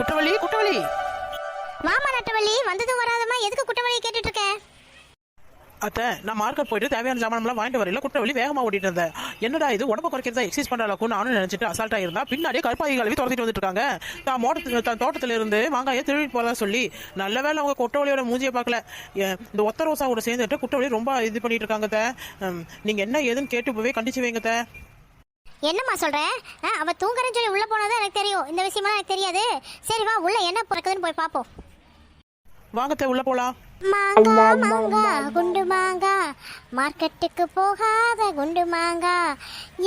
குற்றவாளி குற்றவாளி. மாமா நட்டவள்ளி வந்ததும் வராதமா எதுக்கு குற்றவாளியை கேட்டுட்டு இருக்க அத்தை நான் மார்க்கெட் போயிட்டு தேவையான சாமான்லாம் வாங்கிட்டு வரல குற்றவாளி வேகமா ஓடிட்டு இருந்தேன். என்னடா இது உடம்ப குறைக்கிறதா எக்ஸசைஸ் பண்றாலும் நானும் நினைச்சிட்டு அசால்ட்டா இருந்தா பின்னாடியே கருப்பாயி கழுவி துரத்திட்டு வந்துட்டு இருக்காங்க தான் மோட்டத்துல தன் தோட்டத்துல இருந்து மாங்காயை திருடிட்டு போறதா சொல்லி நல்ல வேளை அவங்க குற்றவாளியோட மூஞ்சியை பார்க்கல. இந்த ஒத்த ரோசாவோட சேர்ந்துட்டு குற்றவாளி ரொம்ப இது பண்ணிட்டு இருக்காங்க அத்தை. ம், நீங்க என்ன ஏதுன்னு கேட்டு போய் கண்டிச்சு வைங்க. என்னம்மா சொல்ற? அவ தூங்குறேன்னு சொல்லி உள்ள போனதான் எனக்கு தெரியும். இந்த விஷயமா எனக்கு தெரியாது. சரி வா உள்ள என்ன பிறக்குதுன்னு போய் பாப்போம். வாங்க அத்தை, உள்ள போலாம். மாங்கா மாங்கா குண்டு மாங்கா. மார்க்கெட்டுக்கு போகாத குண்டு மாங்கா.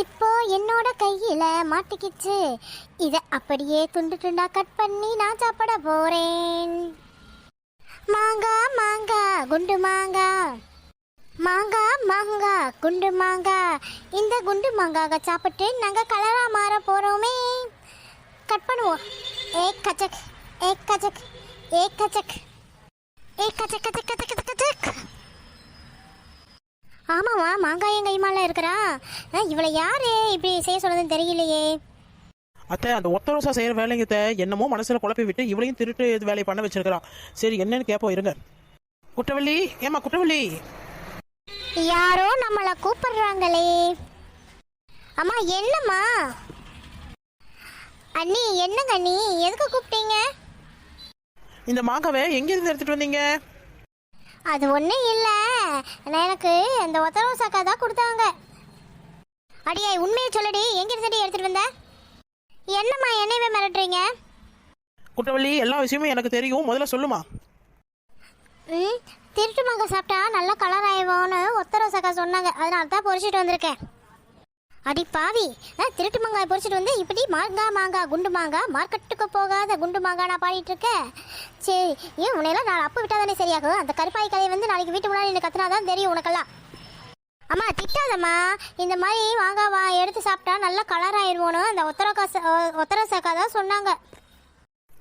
இப்போ என்னோட கையில மாட்டிக்கிச்சு. இத அப்படியே துண்டு துண்டா கட் பண்ணி நான் சாப்பிட போறேன். மாங்கா மாங்கா குண்டு மாங்கா. மாங்கா மாங்கா குண்டு மாங்கா. இந்த குண்டு மாங்காக சாப்பிட்டு நாங்க கலரா மாற போறோமே. கட் பண்ணுவோம். ஏ கச்சக் ஏ கச்சக் ஏ கச்சக் ஏ கச்சக் கச்சக் கச்சக் கச்சக் கச்சக் ஆமாவா மாங்காய் எங்க கைமால இருக்கிறா. இவளை யாரு? இப்படி செய்ய சொன்னதுன்னு தெரியலையே. அத்தை அந்த ஒத்த ரோசா செய்யற வேலைங்க என்னமோ மனசுல குழப்பி விட்டு இவளையும் திருட்டு இது வேலையை பண்ண வச்சிருக்கிறான் சரி என்னன்னு கேட்போம் இருங்க. குற்றவள்ளி ஏமா குற்றவள்ளி யாரோ நம்மள கூப்பிடுறாங்களே. அம்மா என்னம்மா? அண்ணி என்னங்க அண்ணி? எதுக்கு கூப்பிட்டீங்க? இந்த மாங்காவை எங்க இருந்து எடுத்துட்டு வந்தீங்க? அது ஒன்றும் இல்லை. எனக்கு அந்த ஒத்தரவு சாக்கா தான் கொடுத்தாங்க. அடியே உண்மையை சொல்லடி. எங்கிருந்தடி எடுத்துட்டு வந்த? என்னம்மா என்னையவே மிரட்டுறீங்க? குற்றவள்ளி எல்லா விஷயமும் எனக்கு தெரியும். முதல்ல சொல்லுமா? ம் திருட்டு மாங்காய் சாப்பிட்டா நல்ல கலர் ஆயிடுவோன்னு ஒத்தர சாக்கா சொன்னாங்க. அதனால தான் பொறிச்சிட்டு வந்திருக்கேன். அடி பாவி ஆ, திருட்டு மாங்காய் பொறிச்சிட்டு வந்து இப்படி மாங்காய் மாங்காய் குண்டு மாங்காய் மார்க்கெட்டுக்கு போகாத குண்டு மாங்காய் நான் பாடிட்டு இருக்கேன். சரி ஏன் உன்னையெல்லாம் நான் அப்போ விட்டா தானே சரியாகும்? அந்த கருப்பாய் கலையை வந்து நாளைக்கு வீட்டு முன்னாடி எனக்கு கத்துனாதான் தெரியும் உனக்கெல்லாம். அம்மா திட்டாதம்மா. இந்த மாதிரி வாங்க வா எடுத்து சாப்பிட்டா நல்லா கலர் ஆயிடுவோன்னு அந்த ஒத்தரக்கா ஒத்தர சாக்கா தான் சொன்னாங்க.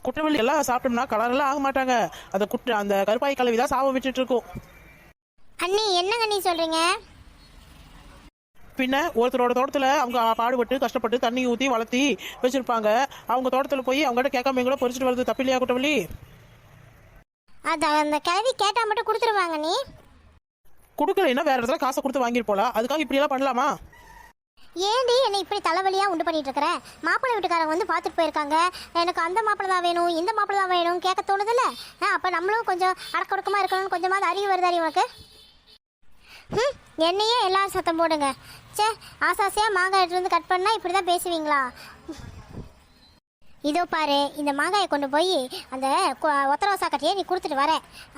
குற்றவள்ளி எல்லாம் சாப்பிட்டோம்னா கலர் எல்லாம் ஆக மாட்டாங்க. அந்த குற்ற அந்த கருப்பாய் கலவி தான் சாப விட்டுட்டு இருக்கும். அண்ணி என்னங்க நீ சொல்றீங்க? பின்ன ஒருத்தரோட தோட்டத்துல அவங்க பாடுபட்டு கஷ்டப்பட்டு தண்ணி ஊத்தி வளர்த்தி வச்சிருப்பாங்க. அவங்க தோட்டத்துல போய் அவங்ககிட்ட கேட்காம எங்களோட பொறிச்சிட்டு வருது தப்பில்லையா குற்றவள்ளி அது அந்த கிழவி கேட்டா மட்டும் கொடுத்துருவாங்க நீ கொடுக்கலைன்னா வேற இடத்துல காசை கொடுத்து வாங்கிட்டு போலாம். அதுக்காக இப்படி எல்லாம் பண்ணலாமா? ஏண்டி என்னை இப்படி தலைவலியாக உண்டு பண்ணிட்டு இருக்கிற மாப்பிள்ளை வீட்டுக்காரங்க வந்து பார்த்துட்டு போயிருக்காங்க. எனக்கு அந்த மாப்பிள்ளை தான் வேணும் இந்த மாப்பிள்ளை தான் வேணும் கேட்க தோணுதுல்ல? ஆ, நம்மளும் கொஞ்சம் அடக்க அடக்கொடுக்கமா இருக்கணும்னு கொஞ்சமாவது அறிவு வருதாரி உனக்கு? ம் என்னையே எல்லாரும் சத்தம் போடுங்க. சே ஆசாசியா மாங்காய் எடுத்து கட் பண்ணால் இப்படி தான் பேசுவீங்களா? இதோ பாரு இந்த மாங்காயை கொண்டு போய் அந்த ஒத்தரவசா கட்டியை நீ கொடுத்துட்டு வர.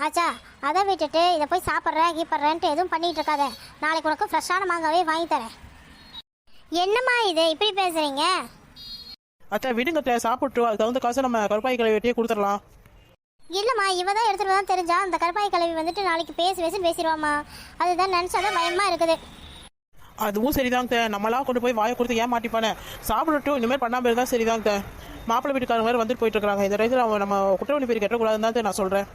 ஆச்சா அதை விட்டுட்டு இதை போய் சாப்பிட்றேன் கீப்பிட்றேன்ட்டு எதுவும் பண்ணிகிட்டு இருக்காத. நாளைக்கு உனக்கு ஃப்ரெஷ்ஷான மாங்காவே வாங்கி தரேன். என்னம்மா இது? இப்படி பேசுறீங்க? அத்தை விடுங்க அத்தை, சாப்பிட்டு அதுக்கு தகுந்த காசை நம்ம கருப்பாய் கலவி வெட்டியே கொடுத்துடலாம். இல்லம்மா இவ தான் எடுத்துட்டு தான் தெரிஞ்சா அந்த கருப்பாய் கிழவி வந்துட்டு நாளைக்கு பேசு பேசுன்னு பேசிடுவாம்மா. அதுதான் நினச்சாதான் பயமா இருக்குது. அதுவும் சரிதாங்க. நம்மளா கொண்டு போய் வாயை கொடுத்து ஏன் மாட்டிப்பானே சாப்பிடட்டும் இந்த மாதிரி பண்ணாம இருந்தா சரிதாங்க. மாப்பிள்ளை வீட்டுக்காரங்க வேறு வந்துட்டு போயிட்டு இருக்காங்க. இந்த டயத்தில் அவன் நம்ம குற்றவாளி பேர் கட்டக்கூடாதுன்னு தான் நான் சொல்றேன்.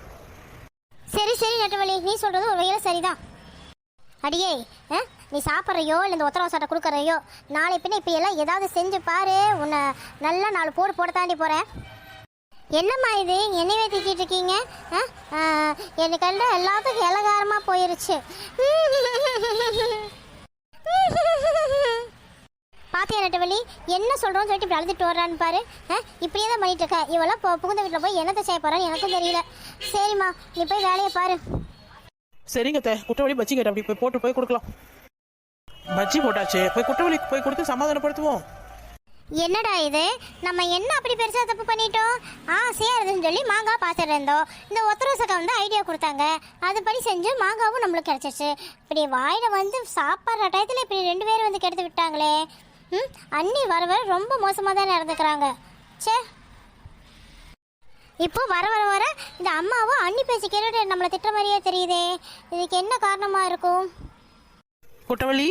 சரி சரி நெட்டவழி. நீ சொல்றது ஒரு வகையில் சரிதான். அடியே ஆ? நீ சாப்பிட்றையோ இல்லை இந்த உத்தரவு சாட்டை கொடுக்குறையோ? நாளை பின்ன இப்போ எல்லாம் ஏதாவது செஞ்சு பாரு. உன்னை நல்லா நாலு போடு போட தாண்டி போகிறேன் என்னம்மா இது? என்னையவே திட்டிட்டு இருக்கீங்க? ஆ? கண்டு எல்லாத்துக்கும் இலகாரமாக போயிருச்சு. பாத்தியா நட்டவழி என்ன சொல்கிறோன்னு சொல்லிட்டு இப்படி அழுதுட்டு வர்றான்னு பாரு. ஆ? இப்படியே தான் பண்ணிட்டு இருக்க. இவெல்லாம் புகுந்த வீட்டில் போய் என்னத்தை செய்ய போகிறான்னு எனக்கும் தெரியல. சரிம்மா நீ போய் வேலையை பாரு. சரிங்க அத்தை. குற்றவாளி பஜ்ஜி அப்படி போய் போட்டு போய் கொடுக்கலாம். பஜ்ஜி போட்டாச்சு. போய் குற்றவாளிக்கு போய் கொடுத்து சமாதானப்படுத்துவோம். என்னடா இது? நம்ம என்ன அப்படி பெருசா தப்பு பண்ணிட்டோம்? ஆசையா இருந்துன்னு சொல்லி மாங்காய் பார்த்துட்டு இருந்தோம். இந்த ஒத்தரோசக்கா வந்து ஐடியா கொடுத்தாங்க. அதுபடி செஞ்சு மாங்காவும் நம்மளுக்கு கிடைச்சிச்சு. இப்படி வாயில வந்து சாப்பிட்ற டயத்துல இப்படி ரெண்டு பேரும் வந்து கெடுத்து விட்டாங்களே. ம் அண்ணி வர வர ரொம்ப மோசமாக தான் நடந்துக்கிறாங்க. ச்சே. இப்போ வர வர வர இந்த அம்மாவும் அண்ணி பேசி கேட்டுட்டு நம்மளை திட்டுற மாதிரியே தெரியுதே. இதுக்கு என்ன காரணமா இருக்கும்? குற்றவாளி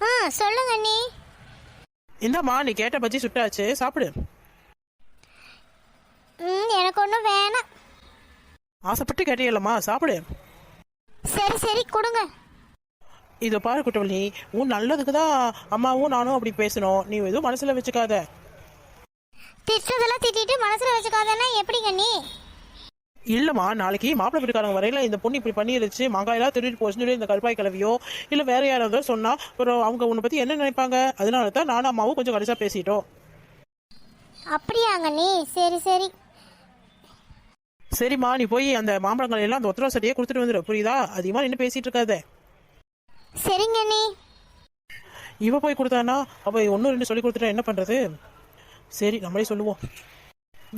ஆ சொல்லுங்க அண்ணி. இந்தாம்மா நீ கேட்ட பஜ்ஜி சுட்டாச்சு சாப்பிடு. ம் எனக்கு ஒன்றும் வேணாம். ஆசைப்பட்டு கேட்டியல்லம்மா சாப்பிடு. சரி சரி கொடுங்க. இதை பாரு குற்றவாளி உன் நல்லதுக்கு தான் அம்மாவும் நானும் அப்படி பேசணும் நீ எதுவும் மனசுல வச்சுக்காத. திட்டதெல்லாம் திட்டிட்டு மனசுல வச்சுக்காதன்னா எப்படிங்க நீ இல்லைம்மா நாளைக்கு மாப்பிள்ளை வீட்டுக்காரங்க வரையில இந்த பொண்ணு இப்படி பண்ணிருச்சு மாங்காயெல்லாம் திருடிட்டு போச்சுன்னு இந்த கல்பாய் கிளவியோ இல்லை வேற யாராவது சொன்னா அப்புறம் அவங்க உன்னை பற்றி என்ன நினைப்பாங்க? அதனால தான் நானும் அம்மாவும் கொஞ்சம் கடைசியாக பேசிட்டோம். அப்படியாங்க நீ சரி சரி. சரிம்மா நீ போய் அந்த மாம்பழங்கள் எல்லாம் அந்த ஒத்தரவு சட்டியே கொடுத்துட்டு வந்துடு புரியுதா? அதிகமாக நின்று பேசிட்டு இருக்காத. சரிங்க நீ இவ போய் கொடுத்தானா? அவ ஒன்று ரெண்டு சொல்லி கொடுத்துட்டா என்ன பண்ணுறது சரி நம்மளே சொல்லுவோம்.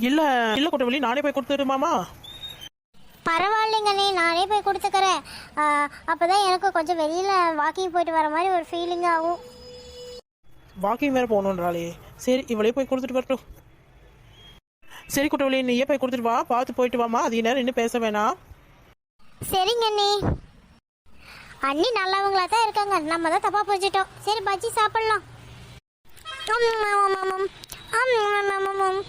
இல்லை இல்லை குட்டவழி நானே போய் கொடுத்துடுமாமா பரவாயில்லைங்க நீ நானே போய் கொடுத்துக்கிறேன் ஆ, அப்பதான் எனக்கு கொஞ்சம் வெளியில வாக்கிங் போயிட்டு வர மாதிரி ஒரு ஃபீலிங் ஆகும். வாக்கிங் வேற போகணுன்றாளே சரி இவளே போய் கொடுத்துட்டு வரட்டும். சரி குட்டவழி நீயே போய் கொடுத்துட்டு வா. பார்த்து போயிட்டு வாமா அதிக நேரம் இன்னும் பேச வேணாம். சரிங்க அண்ணி அண்ணி நல்லவங்களா தான் இருக்காங்க. நம்ம தான் தப்பா புரிஞ்சிட்டோம். சரி பஜ்ஜி சாப்பிடலாம். ஆம், ஆம், ஆம், ஆம். ஆம், ஆம், ஆம், ஆம், ஆம்.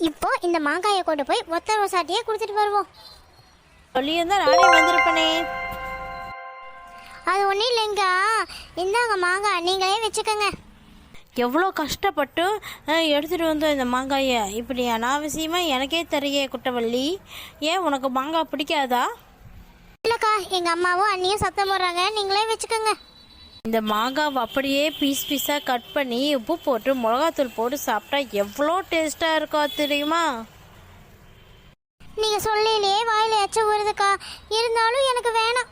இப்போ இந்த மாங்காயை கொண்டு போய் ஒத்த ரோசாட்டியே கொடுத்துட்டு வருவோம். சொல்லியிருந்தா நானே வந்திருப்பனே அது ஒன்றும் இல்லைங்க. இந்தாங்க மாங்காய் நீங்களே வச்சுக்கோங்க. எவ்வளோ கஷ்டப்பட்டு அஹ், எடுத்துட்டு வந்தோம் இந்த மாங்காயை. இப்படி அனாவசியமாக எனக்கே தெரிய குட்டவள்ளி. ஏன் உனக்கு மாங்காய் பிடிக்காதா? இல்லைக்கா எங்கள் அம்மாவும் அண்ணியும் சத்தம் போடுறாங்க. நீங்களே வச்சுக்கோங்க. இந்த மாங்காவை அப்படியே பீஸ் பீஸாக கட் பண்ணி உப்பு போட்டு மிளகாத்தூள் போட்டு சாப்பிட்டா எவ்வளோ டேஸ்ட்டாக இருக்கும் தெரியுமா? நீங்கள் சொல்லலையே வாயில் எச்சம் வருதுக்கா இருந்தாலும் எனக்கு வேணாம்.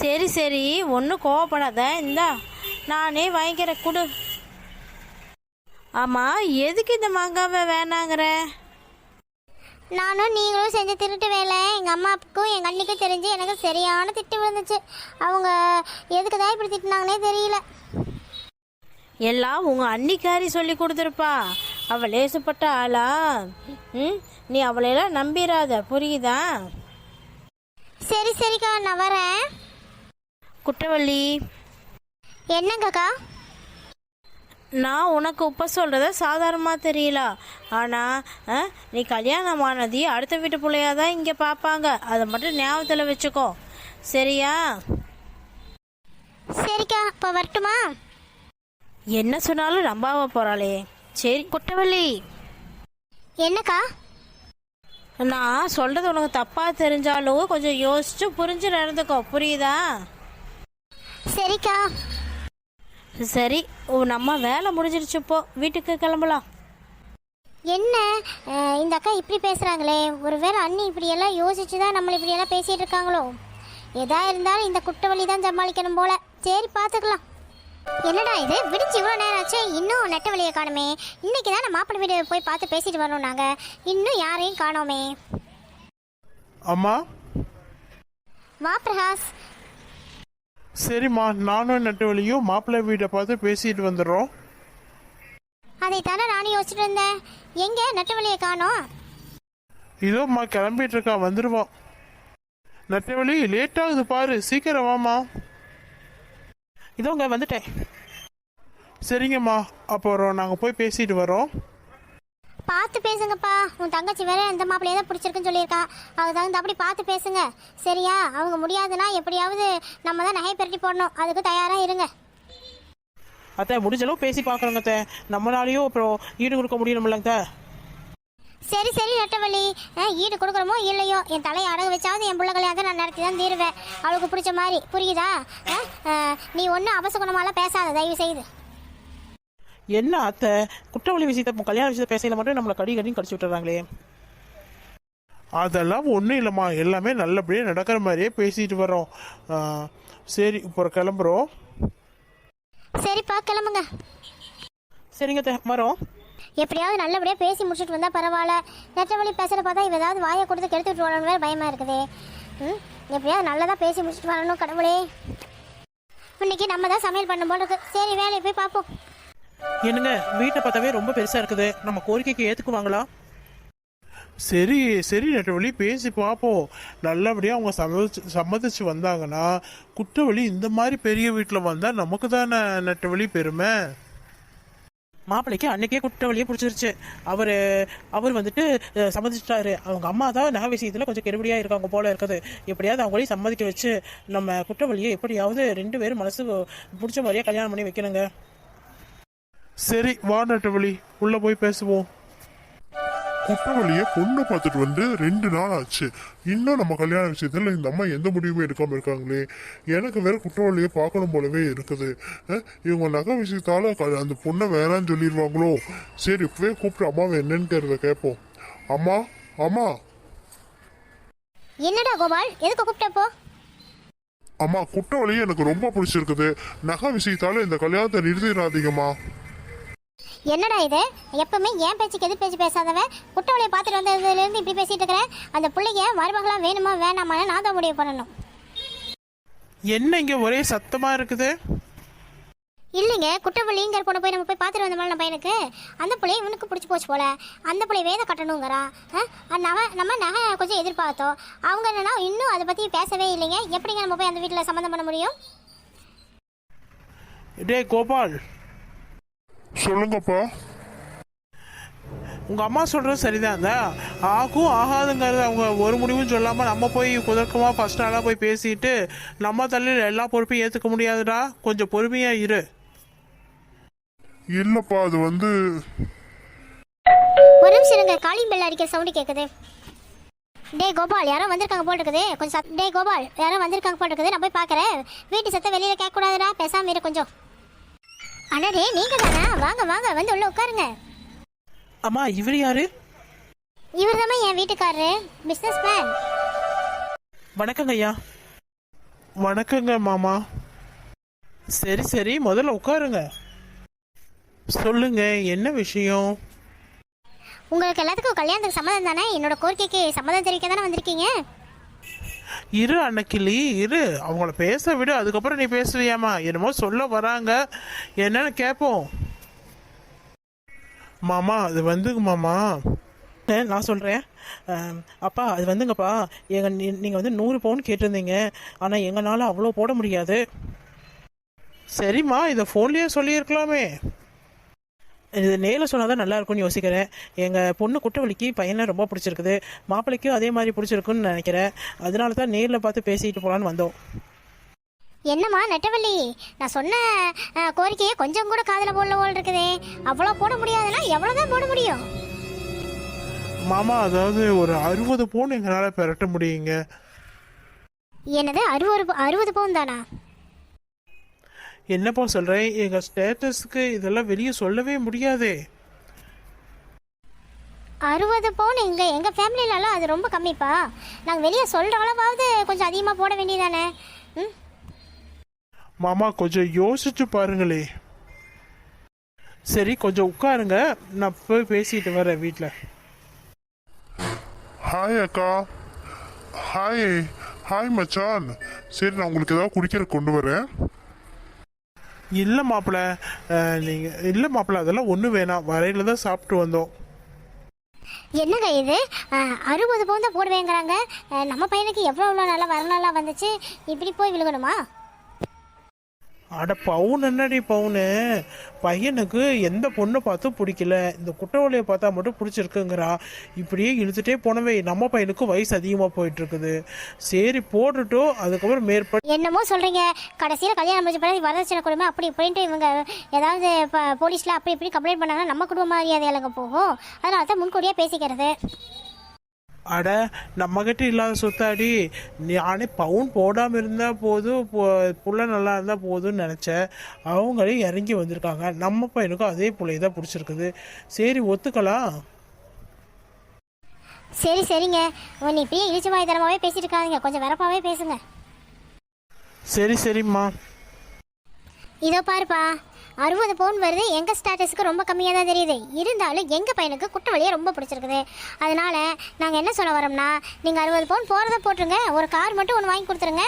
சரி சரி. ஒன்றும் கோவப்படாத. இந்தா நானே வாங்கிக்கிற கொடு. ஆமாம் எதுக்கு இந்த மாங்காவை வேணாங்கிற? நானும் நீங்களும் செஞ்ச திருட்டு வேலை. எங்கள் அம்மாவுக்கும் எங்கள் அண்ணிக்கும் தெரிஞ்சு எனக்கு சரியான திட்டு விழுந்துச்சு. அவங்க எதுக்கு தான் இப்படி திட்டினாங்கன்னே தெரியல. எல்லாம் உங்கள் அன்னிக்காரி சொல்லி கொடுத்துருப்பா. அவள் லேசுப்பட்ட ஆளா? ம்? நீ அவளையெல்லாம் நம்பிராத புரியுதா? சரி சரிக்கா நான் வரேன். குட்டவள்ளி என்னங்கக்கா? நான் உனக்கு உப்ப சொல்கிறத சாதாரணமாக தெரியல. ஆனால் நீ கல்யாணம் ஆனதி அடுத்த வீட்டு பிள்ளையா தான் இங்கே பார்ப்பாங்க அதை மட்டும் ஞாபகத்தில் வச்சுக்கோ. சரியா? சரிக்கா இப்போ வரட்டுமா? என்ன சொன்னாலும் நம்பாம போகிறாளே சரி குட்டவள்ளி. என்னக்கா? நான் சொல்கிறது உனக்கு தப்பாக தெரிஞ்சாலும் கொஞ்சம் யோசிச்சு புரிஞ்சு நடந்துக்கோ. புரியுதா? சரிக்கா. சரி ஓ நம்ம வேலை முடிஞ்சிருச்சு இப்போ. வீட்டுக்கு கிளம்பலாம். என்ன? இந்த அக்கா இப்படி பேசுகிறாங்களே ஒருவேளை அண்ணி இப்படியெல்லாம் யோசிச்சு தான் நம்மளை இப்படியெல்லாம் பேசிகிட்டு இருக்காங்களோ? எதா இருந்தாலும் இந்த குட்டவழி தான் சமாளிக்கணும் போல. சரி பார்த்துக்கலாம் என்னடா இது? விடிச்சு இவ்வளோ நேரம் ஆச்சு. இன்னும் நெட்ட வழியை காணுமே. இன்னைக்கு தான் மாப்பிள்ளை வீடு போய் பார்த்து பேசிட்டு வரணும் நாங்கள் இன்னும் யாரையும் காணோமே. அம்மா? வா பிரகாஷ். சரிம்மா நானும் நெட்டவழியும் மாப்பிள்ளை வீட்டை பார்த்து பேசிட்டு வந்துடுறோம். அதை தானே நானும் யோசிச்சுட்டு இருந்தேன். எங்கே நெட்ட வழியை காணோம்? இதோம்மா கிளம்பிட்டு இருக்கா வந்துடுவோம். நெட்டவழி லேட் ஆகுது பாரு சீக்கிரம் வாம்மா. இதோங்க வந்துட்டேன். சரிங்கம்மா அப்புறம் நாங்கள் போய் பேசிட்டு வரோம். பார்த்து பேசுங்கப்பா. உன் தங்கச்சி வேற இந்த மாப்பிள்ளையே தான் பிடிச்சிருக்குன்னு சொல்லியிருக்கா. அதுக்கு தகுந்த அப்படி பார்த்து பேசுங்க. சரியா? அவங்க முடியாதுன்னா எப்படியாவது நம்ம தான் நகை பெருட்டி போடணும். அதுக்கு தயாராக இருங்க. அத்தை முடிஞ்ச அளவு பேசி பார்க்குறோங்க அத்தை. நம்மளாலையும் அப்புறம் ஈடு கொடுக்க முடியணும்லங்க சரி சரி நெட்டவள்ளி. ஈடு கொடுக்குறோமோ இல்லையோ? என் தலையை அடகு வச்சாவது என் பிள்ளை கல்யாணத்தை நான் நடத்தி தான் தீருவேன். அவளுக்கு பிடிச்ச மாதிரி. புரியுதா? நீ ஒன்றும் அபசகுணமாலாம் பேசாத. தயவு செய்து. என்ன அத்தை? குற்றவாளி விஷயத்தை கல்யாண விஷயத்தை பேசையில மட்டும் நம்மளை கடி கடின்னு கடிச்சு விட்டுறாங்களே. அதெல்லாம் ஒன்றும் இல்லைம்மா. எல்லாமே நல்லபடியாக நடக்கிற மாதிரியே பேசிட்டு வரோம் சரி இப்போ கிளம்புறோம். சரிப்பா கிளம்புங்க. சரிங்க மரம் எப்படியாவது நல்லபடியாக பேசி முடிச்சுட்டு வந்தால் பரவாயில்ல. நெட்டவழி பேசுகிற பார்த்தா இவ ஏதாவது வாயை கொடுத்து கெடுத்து விட்டு வேறு பயமாக இருக்குதே. ம் எப்படியாவது நல்லதாக பேசி முடிச்சுட்டு வரணும் கடவுளே. இன்னைக்கு நம்ம தான் சமையல் பண்ணும் போல இருக்கு. சரி வேலையை போய் பார்ப்போம். என்னங்க வீட்டை பார்த்தாவே ரொம்ப பெருசா இருக்குது. நம்ம கோரிக்கைக்கு ஏத்துக்குவாங்களா? சரி சரி நெட்டவழி பேசி பார்ப்போம். நல்லபடியாக அவங்க சம்மதிச்சு சம்மதிச்சு வந்தாங்கன்னா குற்றவழி இந்த மாதிரி பெரிய வீட்டில் வந்தால் நமக்கு தானே நெட்டவழி பெருமை? மாப்பிள்ளைக்கு அன்னைக்கே குற்றவாளியே பிடிச்சிருச்சு. அவர் அவர் வந்துட்டு சம்மதிச்சிட்டாரு. அவங்க அம்மா தான் நகை விஷயத்தில் கொஞ்சம் கெடுபடியாக இருக்காங்க போல இருக்குது. எப்படியாவது அவங்களையும் சம்மதிக்க வச்சு நம்ம குற்றவாளியை எப்படியாவது ரெண்டு பேரும் மனசு பிடிச்ச மாதிரியே கல்யாணம் பண்ணி வைக்கணுங்க. சரி வா நட்டவழி. உள்ள போய் பேசுவோம். குற்றவாளிய பொண்ணு பார்த்துட்டு வந்து ரெண்டு நாள் ஆச்சு. இன்னும் நம்ம கல்யாண விஷயத்துல இந்த அம்மா எந்த முடிவுமே எடுக்காம இருக்காங்களே? எனக்கு வேற குற்றவாளியை பார்க்கணும் போலவே இருக்குது. இவங்க நகை விஷயத்தால க- அந்த பொண்ணை வேணான்னு சொல்லிடுவாங்களோ? சரி இப்பவே கூப்பிட்டு அம்மாவை என்னன்னு கேட்போம். அம்மா அம்மா. என்னடா கோபால்? எதுக்கு கூப்பிட்டப்போ அம்மா குற்றவாளியை எனக்கு ரொம்ப பிடிச்சிருக்குது. நகை விஷயத்தால இந்த கல்யாணத்தை நிறுத்திடாதீங்கம்மா. என்னடா இது? எப்பவுமே ஏன் பேச்சுக்கு எதிர் பேச்சு பேசாதவன் குற்றவாளியை பார்த்துட்டு வந்ததுலேருந்து இப்படி பேசிட்டு இருக்கிறேன் அந்த பிள்ளைங்க மருமகளா வேணுமா வேணாமான்னு நான் தான் முடிவு பண்ணணும். என்ன இங்க ஒரே சத்தமா இருக்குது? இல்லைங்க குற்றவாளிங்கிற பொண்ணை போய் நம்ம போய் பார்த்துட்டு வந்தோம்ல நம்ம பையனுக்கு அந்த பிள்ளைய இவனுக்கு பிடிச்சி போச்சு போல. அந்த பிள்ளை வேத கட்டணுங்கிறான் ஆ, நம்ம நம்ம நகை கொஞ்சம் எதிர்பார்த்தோம். அவங்க என்னன்னா இன்னும் அதை பற்றி பேசவே இல்லைங்க. எப்படிங்க நம்ம போய் அந்த வீட்டில் சம்மந்தம் பண்ண முடியும்? டேய் கோபால். சொல்லுங்கப்பா. உங்க அம்மா சொல்றது சரிதான். ஆகும் ஆகாதுங்கிறது அவங்க ஒரு முடிவும் சொல்லாம நம்ம போய் குதர்க்கமா ஃபர்ஸ்ட் நாளா போய் பேசிட்டு நம்ம தலையில எல்லா பொறுப்பையும் ஏத்துக்க முடியாதுடா. கொஞ்சம் பொறுமையா இரு. இல்லப்பா அது வந்து ஒரு நிமிஷம் இருங்க. காலிங் பெல் அடிக்கிற சவுண்டு கேட்குது டேய் கோபால் யாரோ வந்திருக்காங்க போல் இருக்குது. கொஞ்சம் சத் டேய் கோபால் யாரோ வந்திருக்காங்க போல் இருக்குது. நான் போய் பார்க்குறேன் வீட்டு சத்தம் வெளியில் கேட்கக்கூடாதுடா. பேசாம இரு கொஞ்சம். அண்ணடே நீங்கள் தானே வாங்க வாங்க வந்து உள்ள உட்காருங்க. அம்மா இவர் யாரு? இவர் தான் என் வீட்டுக்காரரு. பிஸ்னஸ் மேன் வணக்கங்க ஐயா. வணக்கங்க மாமா. சரி சரி முதல்ல உட்காருங்க. சொல்லுங்க என்ன விஷயம்? உங்களுக்கு எல்லாத்துக்கும் கல்யாணத்துக்கு சம்மதம் தானே? என்னோட கோரிக்கைக்கு சம்மதம் தெரிவிக்க தானே வந்திருக்கீங்க? இரு அன்னைக்கிளி இரு. அவங்கள பேச விடு அதுக்கப்புறம் நீ பேசுவியாமா என்னமோ சொல்ல வராங்க. என்னன்னு கேட்போம் மாமா அது வந்துங்க மாமா. நான் சொல்கிறேன் அப்பா அது வந்துங்கப்பா. எங்கள் நீங்கள் வந்து நூறு பவுன் கேட்டிருந்தீங்க. ஆனால் எங்களால் அவ்வளோ போட முடியாது. சரிம்மா இதை ஃபோன்லேயே சொல்லியிருக்கலாமே. இது நேரில் சொன்னால் தான் நல்லா இருக்கும்னு யோசிக்கிறேன். எங்கள் பொண்ணு குற்றவாளிக்கு பையனை ரொம்ப பிடிச்சிருக்குது. மாப்பிள்ளைக்கும் அதே மாதிரி பிடிச்சிருக்குன்னு நினைக்கிறேன். அதனால தான் நேரில் பார்த்து பேசிட்டு போகலான்னு வந்தோம். என்னம்மா நெட்டவள்ளி? நான் சொன்ன கோரிக்கையை கொஞ்சம் கூட காதில் போடல போல் இருக்குதே. அவ்வளோ போட முடியாதுன்னா எவ்வளோ தான் போட முடியும்? மாமா அதாவது ஒரு அறுபது பவுன் எங்களால் பெரட்ட முடியுங்க. என்னது அறுபது அறுபது பவுன் தானா? என்னப்பா சொல்கிறேன் எங்கள் ஸ்டேட்டஸ்க்கு இதெல்லாம் வெளியே சொல்லவே முடியாதே. அறுபது பவுன் எங்க எங்க ஃபேமிலிலலாம் அது ரொம்ப கம்மிப்பா. நாங்கள் வெளியே சொல்கிற அளவாவது கொஞ்சம் அதிகமாக போட வேண்டியதானே? ம்? மாமா கொஞ்சம் யோசிச்சு பாருங்களே. சரி கொஞ்சம் உட்காருங்க. நான் போய் பேசிட்டு வரேன் வீட்டில் ஹாய் அக்கா. ஹாய் ஹாய் மச்சான். சரி நான் உங்களுக்கு ஏதாவது குடிக்கிற கொண்டு வரேன். இல்லை மாப்பிள்ள நீங்கள் இல்லை மாப்பிள்ள அதெல்லாம் ஒன்றும் வேணாம். வரையில் தான் சாப்பிட்டு வந்தோம். என்னங்க இது? அறுபது பவுன் தான் போடுவேங்கிறாங்க. நம்ம பையனுக்கு எவ்வளோ எவ்வளோ நல்லா வரநாளாக வந்துச்சு? இப்படி போய் விழுகணுமா? அட பவுன் என்னடி பவுனு? பையனுக்கு எந்த பொண்ணை பார்த்தும் பிடிக்கல. இந்த குற்றவாளியை பார்த்தா மட்டும் பிடிச்சிருக்குங்கிறா. இப்படியே இழுத்துட்டே போனவே நம்ம பையனுக்கு வயசு அதிகமாக போயிட்டு இருக்குது சரி போட்டுட்டோம் அதுக்கப்புறம் மேற்பட்டு என்னமோ சொல்கிறீங்க கடைசியில் கல்யாணம் முடிஞ்ச பிறகு வரதட்சணை கொடுமை அப்படி இப்படின்ட்டு இவங்க ஏதாவது இப்போ போலீஸில் அப்படி இப்படி கம்ப்ளைண்ட் பண்ணாங்கன்னா நம்ம குடும்ப மரியாதையாலங்க போகும். அதனால தான் முன்கூடியே பேசிக்கிறது. அட நம்மகிட்ட இல்லாத சொத்தாடி நானே பவுன் போடாமல் இருந்தால் போதும் புள்ள நல்லா இருந்தால் போதும்னு நினச்சேன் அவங்களே இறங்கி வந்திருக்காங்க. நம்ம பையனுக்கும் அதே புள்ளைய தான் பிடிச்சிருக்குது. சரி ஒத்துக்கலாம் சரி சரிங்க. நீ இப்படியே இழிச்சு வாய் தரமாகவே பேசிட்டு இருக்காதீங்க கொஞ்சம் வரப்பாவே பேசுங்க. சரி சரிம்மா. இதோ பாருப்பா. அறுபது பவுன் வருது. எங்கள் ஸ்டேட்டஸுக்கு ரொம்ப கம்மியாக தான் தெரியுது. இருந்தாலும் எங்கள் பையனுக்கு குற்றவாளியை ரொம்ப பிடிச்சிருக்குது. அதனால் நாங்கள் என்ன சொல்ல வரோம்னா நீங்கள் அறுபது பவுன் போகிறத போட்டுருங்க. ஒரு கார் மட்டும் ஒன்று வாங்கி கொடுத்துருங்க.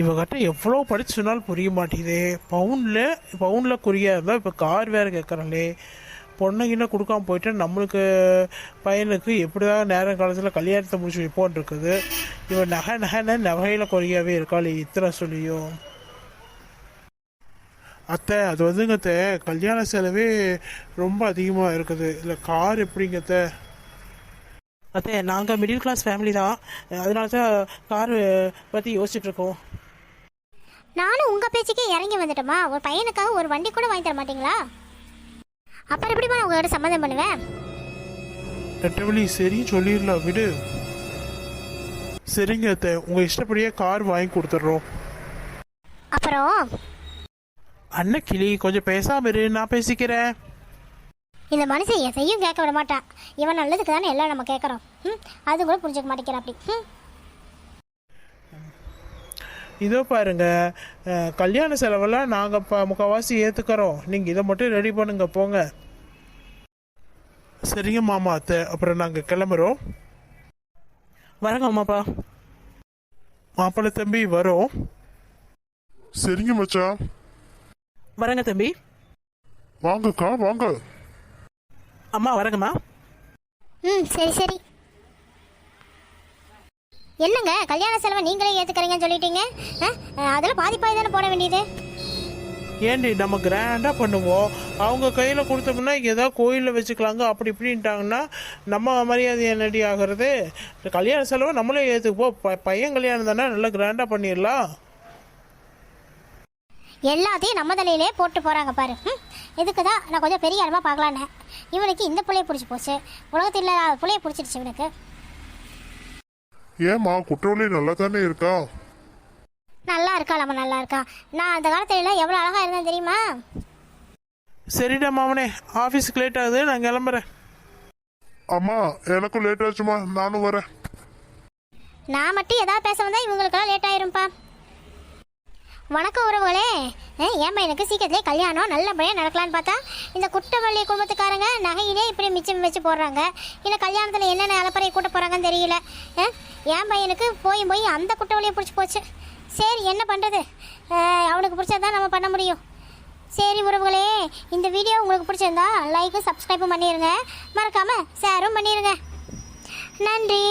இவகிட்ட எவ்வளோ படிச்சு சொன்னாலும் புரிய மாட்டேங்குது. பவுனில் பவுனில் குறியாக இருந்தால் இப்போ கார் வேறு கேட்குறாங்களே பொண்ணுங்கிட்ட கொடுக்காம போயிட்டு நம்மளுக்கு பையனுக்கு எப்படிதான் நேரம் காலத்தில் கல்யாணத்தை முடிச்சு வைப்போன் இருக்குது. இவன் நகை நகைன்னு நகையில் குறையாகவே இருக்காளே இத்தனை சொல்லியும். அத்தை அது வந்துங்க அத்தை கல்யாண செலவே ரொம்ப அதிகமாக இருக்குது. இல்லை கார் எப்படிங்க அத்தை? அத்தே நாங்கள் மிடில் கிளாஸ் ஃபேமிலி தான். அதனால தான் கார் பற்றி யோசிச்சுட்டு இருக்கோம். நானும் உங்கள் பேச்சுக்கே இறங்கி வந்துட்டோமா ஒரு பையனுக்காக ஒரு வண்டி கூட வாங்கி தர மாட்டீங்களா? அப்புறம் எப்படிமா நான் உங்களோட சம்மந்தம் பண்ணுவேன்? நெட்டவழி சரி சொல்லிடலாம். விடு. சரிங்க அத்தை. உங்க இஷ்டப்படியே கார் வாங்கி கொடுத்துட்றோம். அப்புறம்? அண்ணன் கிளி கொஞ்சம் பேசாம இரு நான் பேசிக்கிறேன். இந்த மனுஷன் எதையும் கேட்க விட மாட்டான். இவன் நல்லதுக்கு தானே எல்லாம் நம்ம கேட்குறோம். ம் அது கூட புரிஞ்சுக்க மாட்டேங்கிறான் அப்படி. ம் இதோ பாருங்க அஹ், கல்யாண செலவெல்லாம் நாங்கள் இப்போ முக்கால்வாசி ஏற்றுக்கிறோம் நீங்கள் இதை மட்டும் ரெடி பண்ணுங்க போங்க. சரிங்க மாமா அத்தை அப்புறம் நாங்க கிளம்புறோம். வரங்க அம்மாப்பா மாப்பிள்ளை தம்பி வரோம். சரிங்க மச்சான். வரங்க தம்பி. வாங்கக்கா வாங்க. அம்மா வரங்கம்மா. ம் சரி சரி. என்னங்க கல்யாண செலவை நீங்களே ஏற்றுக்கிறீங்கன்னு சொல்லிட்டீங்க? ஆ அதில் பாதி பாதி தானே போட வேண்டியது? ஏண்டி நம்ம கிராண்டாக பண்ணுவோம். அவங்க கையில் கொடுத்தோம்னா ஏதாவது கோயிலில் வச்சுக்கலாங்க அப்படி இப்படின்ட்டாங்கன்னா நம்ம மரியாதை என்னடி ஆகிறது? கல்யாண செலவை நம்மளே ஏற்றுப்போ ப பையன் கல்யாணம் தானே நல்லா கிராண்டாக பண்ணிடலாம். எல்லாத்தையும் நம்ம தலையிலே போட்டு போகிறாங்க பாரு. இதுக்கு தான் நான் கொஞ்சம் பெரிய இடமா பார்க்கலான்னு. இவனுக்கு இந்த புள்ளைய பிடிச்சி போச்சு. உலகத்தில் இல்லாத புள்ளைய பிடிச்சிருச்சு இவனுக்கு. ஏம்மா குற்றவாளி நல்லா தானே இருக்கா? நல்லா இருக்கா நம்ம நல்லா இருக்கா? நான் அந்த காலத்துல எவ்வளோ அழகாக இருந்தேன் தெரியுமா? சரிடா மாமனே ஆஃபீஸுக்கு லேட் ஆகுது நான் கிளம்புறேன். அம்மா எனக்கும் லேட் ஆச்சுமா நானும் வரேன். நான் மட்டும் ஏதாவது பேச வந்தால் இவங்களுக்கெல்லாம் லேட் ஆயிரும்ப்பா வணக்கம் உறவுகளே. அஹ், என் பையனுக்கு சீக்கிரத்திலே கல்யாணம் நல்லபடியாக நடக்கலான்னு பார்த்தா இந்த குட்டவள்ளி குடும்பத்துக்காரங்க நகையிலே இப்படி மிச்சம் வச்சு போடுறாங்க. இல்லை கல்யாணத்தில் என்னென்ன அலப்பறை கூட்ட போகிறாங்கன்னு தெரியல. ஏன் என் பையனுக்கு போய் போய் அந்த குட்டவள்ளியை பிடிச்சி போச்சு. சரி என்ன பண்ணுறது அவனுக்கு பிடிச்சதான் நம்ம பண்ண முடியும். சரி உறவுகளே இந்த வீடியோ உங்களுக்கு பிடிச்சிருந்தா லைக்கு சப்ஸ்கிரைபும் பண்ணிடுங்க மறக்காமல் ஷேரும் பண்ணிடுங்க நன்றி.